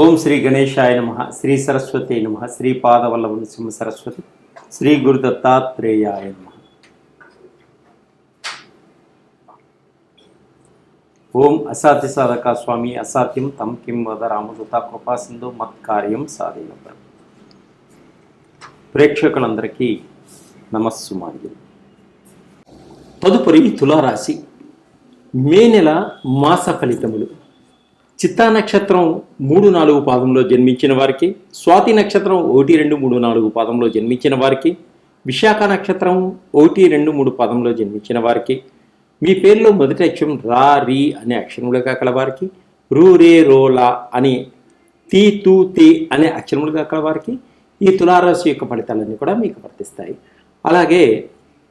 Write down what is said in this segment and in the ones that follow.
ఓం శ్రీ గణేశాయ నమ శ్రీ సరస్వతి నమ శ్రీ పాదవల్లభ నృసింహ సరస్వతి శ్రీ గురు దత్తాత్రేయాయ నమ. ఓం అసాధ్య సాధక స్వామి అసాధ్యం తం కిం వద రామదూత కృపాసింధు మత్కార్యం సాధన ప్రేక్షకులందరికీ నమస్సుమాంజలి తదుపరి తులారాశి మే నెల మాస ఫలితములు. చిత్తా నక్షత్రం మూడు నాలుగు పాదంలో జన్మించిన వారికి స్వాతి నక్షత్రం ఒకటి రెండు మూడు నాలుగు పాదంలో జన్మించిన వారికి విశాఖ నక్షత్రం ఒకటి రెండు మూడు పాదంలో జన్మించిన వారికి మీ పేరులో మొదటి అక్షరం రా రీ అనే అక్షరములుగా కలవారికి రూ రే రోలా అని తీ తూ తే అనే అక్షరములుగా కలవారికి ఈ తులారాశి యొక్క ఫలితాలన్నీ కూడా మీకు వర్తిస్తాయి. అలాగే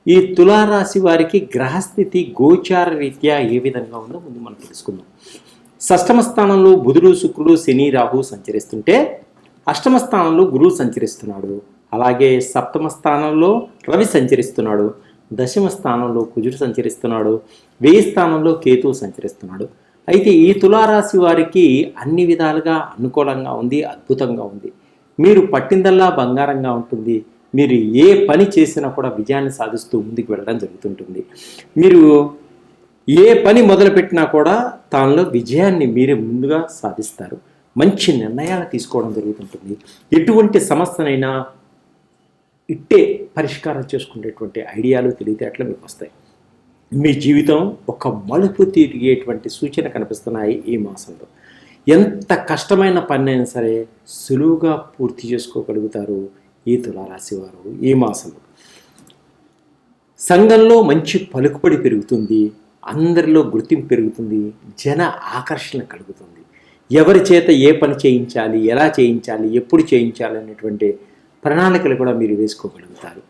ఈ తులారాశి వారికి గ్రహస్థితి గోచార రీత్యా ఏ విధంగా ఉందో ముందు మనం తెలుసుకుందాం. షష్టమ స్థానంలో బుధుడు శుక్రుడు శని రాహు సంచరిస్తుంటే అష్టమ స్థానంలో గురువు సంచరిస్తున్నాడు. అలాగే సప్తమ స్థానంలో రవి సంచరిస్తున్నాడు. దశమ స్థానంలో కుజుడు సంచరిస్తున్నాడు. వెయ్యి స్థానంలో కేతువు సంచరిస్తున్నాడు. అయితే ఈ తులారాశి వారికి అన్ని విధాలుగా అనుకూలంగా ఉంది అద్భుతంగా ఉంది. మీరు పట్టిందల్లా బంగారంగా ఉంటుంది. మీరు ఏ పని చేసినా కూడా విజయాన్ని సాధిస్తూ ముందుకు వెళ్ళడం జరుగుతుంటుంది. మీరు ఏ పని మొదలుపెట్టినా కూడా తానులో విజయాన్ని మీరే ముందుగా సాధిస్తారు. మంచి నిర్ణయాలు తీసుకోవడం జరుగుతుంటుంది. ఎటువంటి సమస్యనైనా ఇట్టే పరిష్కారం చేసుకునేటువంటి ఐడియాలు తెలివితేటలు మీకు వస్తాయి. మీ జీవితం ఒక మలుపు తిరిగేటువంటి సూచన కనిపిస్తున్నాయి ఈ మాసంలో. ఎంత కష్టమైన పని అయినా సరే సులువుగా పూర్తి చేసుకోగలుగుతారు ఈ తులారాశి వారు ఈ మాసంలో. సంఘంలో మంచి పలుకుబడి పెరుగుతుంది. అందరిలో గుర్తింపు పెరుగుతుంది జన ఆకర్షణ కలుగుతుంది. ఎవరి చేత ఏ పని చేయించాలి ఎలా చేయించాలి ఎప్పుడు చేయించాలి అనేటువంటి ప్రణాళికలు కూడా మీరు వేసుకోగలుగుతారు.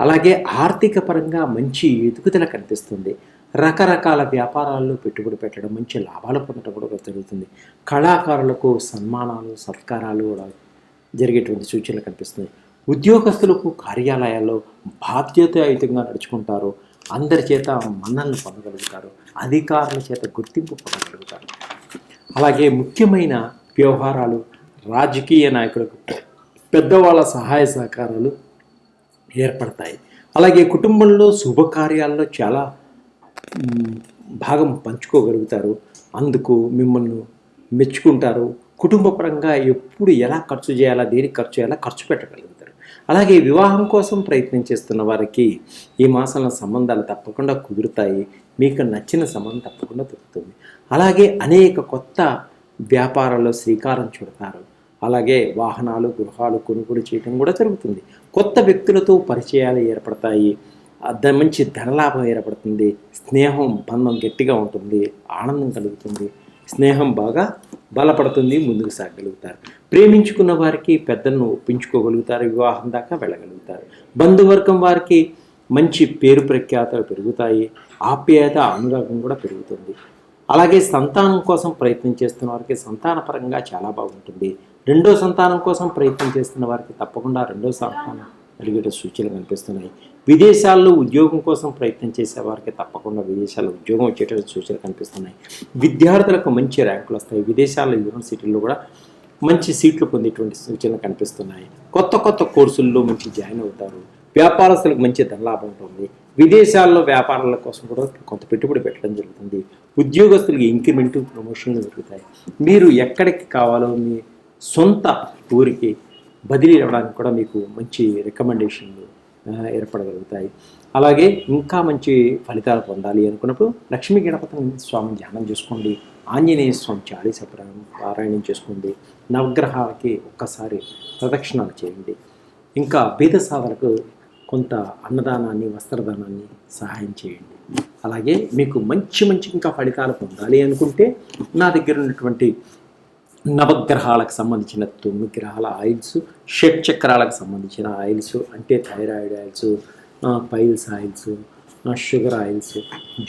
అలాగే ఆర్థిక పరంగా మంచి ఎదుగుదల కనిపిస్తుంది. రకరకాల వ్యాపారాల్లో పెట్టుబడి పెట్టడం మంచి లాభాలు పొందడం కూడా జరుగుతుంది. కళాకారులకు సన్మానాలు సత్కారాలు కూడా జరిగేటువంటి సూచనలు కనిపిస్తుంది ఉద్యోగస్తులకు కార్యాలయాల్లో బాధ్యతాయుతంగా నడుచుకుంటారు. అందరి చేత మన్నలను పొందగలుగుతారు అధికారుల చేత గుర్తింపు పొందగలుగుతారు. అలాగే ముఖ్యమైన వ్యవహారాలు రాజకీయ నాయకులకు పెద్దవాళ్ళ సహాయ సహకారాలు ఏర్పడతాయి. అలాగే కుటుంబంలో శుభకార్యాల్లో చాలా భాగం పంచుకోగలుగుతారు. అందుకు మిమ్మల్ని మెచ్చుకుంటారు. కుటుంబపరంగా ఎప్పుడు ఎలా ఖర్చు చేయాలా దేనికి ఖర్చు చేయాలా ఖర్చు పెట్టగలుగుతారు అలాగే వివాహం కోసం ప్రయత్నం చేస్తున్న వారికి ఈ మాసంలో సంబంధాలు తప్పకుండా కుదురుతాయి. మీకు నచ్చిన సంబంధం తప్పకుండా దొరుకుతుంది. అలాగే అనేక కొత్త వ్యాపారాల్లో శ్రీకారం చుడతారు. అలాగే వాహనాలు గృహాలు కొనుగోలు చేయడం కూడా జరుగుతుంది. కొత్త వ్యక్తులతో పరిచయాలు ఏర్పడతాయి. అద్ద మంచి ధనలాభం ఏర్పడుతుంది. స్నేహం బంధం గట్టిగా ఉంటుంది. ఆనందం కలుగుతుంది. స్నేహం బాగా బలపడుతుంది ముందుకు సాగలుగుతారు. ప్రేమించుకున్న వారికి పెద్దలను ఒప్పించుకోగలుగుతారు వివాహం దాకా వెళ్ళగలుగుతారు. బంధువర్గం వారికి మంచి పేరు ప్రఖ్యాతలు పెరుగుతాయి ఆప్యాయత అనురాగం కూడా పెరుగుతుంది. అలాగే సంతానం కోసం ప్రయత్నం చేస్తున్న వారికి సంతానపరంగా చాలా బాగుంటుంది. రెండో సంతానం కోసం ప్రయత్నం చేస్తున్న వారికి తప్పకుండా రెండో సంతానం కలిగేట సూచనలు కనిపిస్తున్నాయి. విదేశాల్లో ఉద్యోగం కోసం ప్రయత్నం చేసే వారికి తప్పకుండా విదేశాల్లో ఉద్యోగం వచ్చేటువంటి సూచనలు కనిపిస్తున్నాయి. విద్యార్థులకు మంచి ర్యాంకులు వస్తాయి. విదేశాల్లో యూనివర్సిటీల్లో కూడా మంచి సీట్లు పొందేటువంటి సూచనలు కనిపిస్తున్నాయి. కొత్త కొత్త కోర్సుల్లో మంచి జాయిన్ అవుతారు. వ్యాపారస్తులకు మంచి ధనలాభం ఉంటుంది. విదేశాల్లో వ్యాపారాల కోసం కూడా కొంత పెట్టుబడి పెట్టడం జరుగుతుంది. ఉద్యోగస్తులకు ఇంక్రిమెంట్ ప్రమోషన్లు జరుగుతాయి మీరు ఎక్కడికి కావాలో మీ సొంత ఊరికి బదిలీ అవ్వడానికి కూడా మీకు మంచి రికమెండేషన్లు ఏర్పడగలుగుతాయి. అలాగే ఇంకా మంచి ఫలితాలు పొందాలి అనుకున్నప్పుడు లక్ష్మీ గణపతిని స్వామి ధ్యానం చేసుకోండి. ఆంజనేయ స్వామి చాలీస పారాయణం చేసుకోండి. నవగ్రహాలకి ఒక్కసారి ప్రదక్షిణాలు చేయండి. ఇంకా బీద సాధనకు కొంత అన్నదానాన్ని వస్త్రదానాన్ని సహాయం చేయండి. అలాగే మీకు మంచి మంచి ఇంకా ఫలితాలు పొందాలి అనుకుంటే నా దగ్గర ఉన్నటువంటి నవగ్రహాలకు సంబంధించిన తొమ్మిది గ్రహాల ఆయిల్స్ షట్ చక్రాలకు సంబంధించిన ఆయిల్స్ అంటే thyroid oils piles oils sugar oils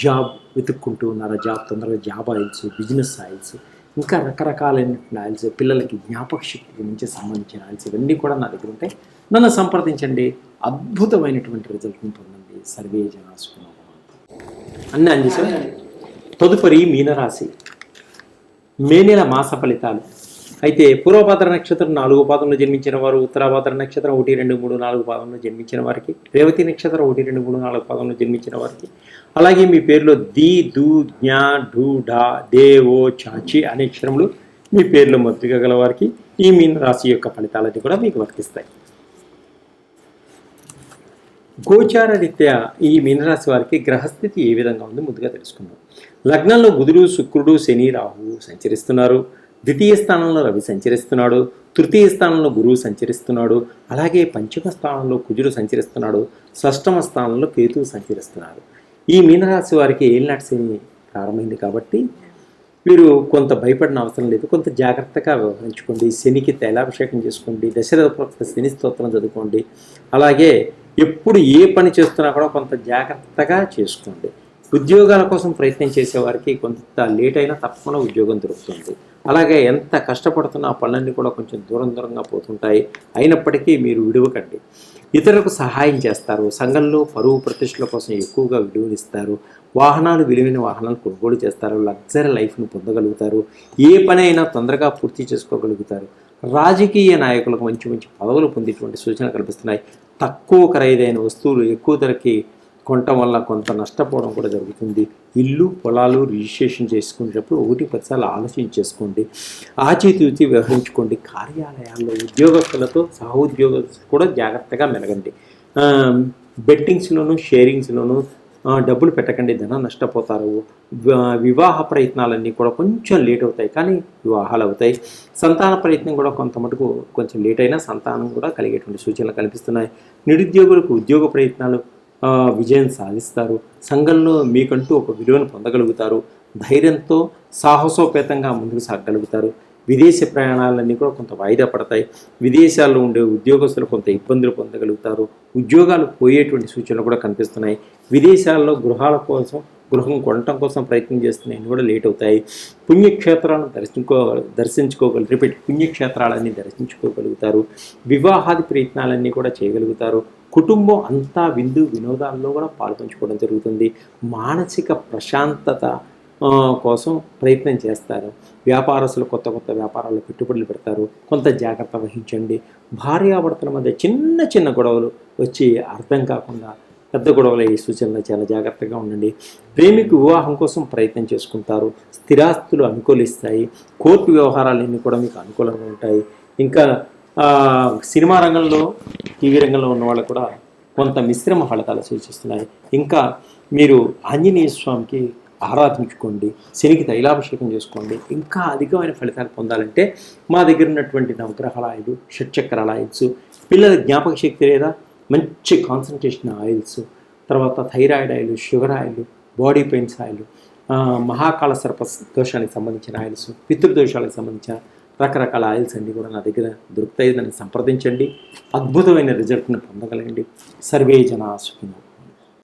job వెతుక్కుంటూ ఉన్నారా? జాబ్ తొందరగా జాబ్ ఆయిల్స్ బిజినెస్ ఆయిల్స్ ఇంకా రకరకాలైనటువంటి ఆయిల్స్ పిల్లలకి జ్ఞాపక శక్తి గురించి సంబంధించిన ఆయిల్స్ ఇవన్నీ కూడా నా దగ్గర ఉంటాయి. నన్ను సంప్రదించండి. అద్భుతమైనటువంటి రిజల్ట్ని పొందండి. సర్వే జనాసుకున్నాం అన్నీ అందించారు తదుపరి మీనరాశి. మే నెల మాస ఫలితాలు. అయితే పూర్వపాత్ర నక్షత్రం నాలుగు పాదంలో జన్మించిన వారు ఉత్తరాపాత్ర నక్షత్రం ఒకటి రెండు మూడు నాలుగు పాదంలో జన్మించిన వారికి రేవతి నక్షత్రం ఒకటి రెండు మూడు నాలుగు పాదంలో జన్మించిన వారికి. అలాగే మీ పేరులో ది దు జ్ఞా ఢూ ఢా దే ఓ చాచి అనే అక్షరములు మీ పేర్లు మొదటిగా గల వారికి ఈ మీన రాశి యొక్క ఫలితాలన్నీ కూడా మీకు వర్తిస్తాయి. గోచార రీత్యా ఈ మీనరాశి వారికి గ్రహస్థితి ఏ విధంగా ఉందో ముందుగా తెలుసుకుందాం. లగ్నంలో బుధుడు శుక్రుడు శని రాహువు సంచరిస్తున్నారు. ద్వితీయ స్థానంలో రవి సంచరిస్తున్నాడు. తృతీయ స్థానంలో గురువు సంచరిస్తున్నాడు. అలాగే పంచమ స్థానంలో కుజుడు సంచరిస్తున్నాడు. షష్టమ స్థానంలో కేతువు సంచరిస్తున్నాడు ఈ మీనరాశి వారికి ఏలినాటి శని ప్రారంభమైంది కాబట్టి వీరు కొంత భయపడిన అవసరం లేదు. కొంత జాగ్రత్తగా వ్యవహరించుకోండి. శనికి తైలాభిషేకం చేసుకోండి. దశరథ శని స్తోత్రం చదువుకోండి. అలాగే ఎప్పుడు ఏ పని చేస్తున్నా కూడా కొంత జాగ్రత్తగా చేసుకోండి. ఉద్యోగాల కోసం ప్రయత్నం చేసేవారికి కొంత లేట్ అయినా తప్పకుండా ఉద్యోగం దొరుకుతుంది. అలాగే ఎంత కష్టపడుతున్నా ఆ పనులన్నీ కూడా కొంచెం దూరం దూరంగా పోతుంటాయి. అయినప్పటికీ మీరు విడవకండి. ఇతరులకు సహాయం చేస్తారు. సంఘంలో పరువు ప్రతిష్టల కోసం ఎక్కువగా విలువనిస్తారు. వాహనాలు విలువైన వాహనాలు కొనుగోలు చేస్తారు. లగ్జరీ లైఫ్ను పొందగలుగుతారు. ఏ పని అయినా తొందరగా పూర్తి చేసుకోగలుగుతారు. రాజకీయ నాయకులకు మంచి మంచి పదవులు పొందేటువంటి సూచనలు కల్పిస్తున్నాయి. తక్కువ ఖరీదైన వస్తువులు ఎక్కువ ధరకి కొనటం వల్ల కొంత నష్టపోవడం కూడా జరుగుతుంది. ఇల్లు పొలాలు రిజిస్ట్రేషన్ చేసుకునేటప్పుడు ఒకటి పదిసార్లు ఆలోచన చేసుకోండి. ఆచితూచి వ్యవహరించుకోండి. కార్యాలయాల్లో ఉద్యోగస్తులతో సహోద్యోగస్తులు కూడా జాగ్రత్తగా మెలగండి. బెట్టింగ్స్లోను షేరింగ్స్లోను డబ్బులు పెట్టకండి. ధనం నష్టపోతారు. వివాహ ప్రయత్నాలన్నీ కూడా కొంచెం లేట్ అవుతాయి. కానీ వివాహాలు అవుతాయి. సంతాన ప్రయత్నం కూడా కొంత మటుకు కొంచెం లేట్ అయినా సంతానం కూడా కలిగేటువంటి సూచనలు కనిపిస్తున్నాయి. నిరుద్యోగులకు ఉద్యోగ ప్రయత్నాలు విజయం సాధిస్తారు. సంఘంలో మీకంటూ ఒక విలువను పొందగలుగుతారు. ధైర్యంతో సాహసోపేతంగా ముందుకు సాగగలుగుతారు. విదేశీ ప్రయాణాలన్నీ కూడా కొంత వాయిదా పడతాయి. విదేశాల్లో ఉండే ఉద్యోగస్తులు కొంత ఇబ్బందులు పొందగలుగుతారు. ఉద్యోగాలు పోయేటువంటి సూచనలు కూడా కనిపిస్తున్నాయి. విదేశాల్లో గృహాల కోసం గృహం కొనటం కోసం ప్రయత్నం చేస్తున్నాయని కూడా లేట్ అవుతాయి. పుణ్యక్షేత్రాలను దర్శించుకో దర్శించుకోగలరు రిపీట్ పుణ్యక్షేత్రాలన్నీ దర్శించుకోగలుగుతారు. వివాహాది ప్రయత్నాలన్నీ కూడా చేయగలుగుతారు. కుటుంబం అంతా విందు వినోదాల్లో కూడా పాల్పంచుకోవడం జరుగుతుంది. మానసిక ప్రశాంతత కోసం ప్రయత్నం చేస్తారు. వ్యాపారస్తులు కొత్త కొత్త వ్యాపారాల్లో పెట్టుబడులు పెడతారు. కొంత జాగ్రత్త వహించండి. భార్యాభర్తల మధ్య చిన్న చిన్న గొడవలు వచ్చి అర్థం కాకుండా పెద్ద గొడవలు ఈ సూచనలు చాలా జాగ్రత్తగా ఉండండి. ప్రేమికు వివాహం కోసం ప్రయత్నం చేసుకుంటారు. స్థిరాస్తులు అనుకూలిస్తాయి. కోర్టు వ్యవహారాలన్నీ కూడా మీకు అనుకూలంగా ఉంటాయి. ఇంకా సినిమా రంగంలో టీవీ రంగంలో ఉన్న వాళ్ళు కూడా కొంత మిశ్రమ ఫలితాలు సూచిస్తున్నాయి. ఇంకా మీరు ఆంజనేయ స్వామికి ఆరాధించుకోండి. శనికి తైలాభిషేకం చేసుకోండి. ఇంకా అధికమైన ఫలితాలు పొందాలంటే మా దగ్గర ఉన్నటువంటి నవగ్రహాల ఆయిల్ షట్చక్రాల ఆయిల్స్ పిల్లల జ్ఞాపక శక్తి లేదా మంచి కాన్సన్ట్రేషన్ ఆయిల్స్ తర్వాత thyroid oil sugar oil body pains oil Mahakala సర్ప దోషానికి సంబంధించిన ఆయిల్స్ పితృదోషాలకు సంబంధించిన రకరకాల ఆయిల్స్ అన్నీ కూడా నా దగ్గర దొరుకుతాయి. దాన్ని సంప్రదించండి. అద్భుతమైన రిజల్ట్ని పొందగలండి సర్వే జన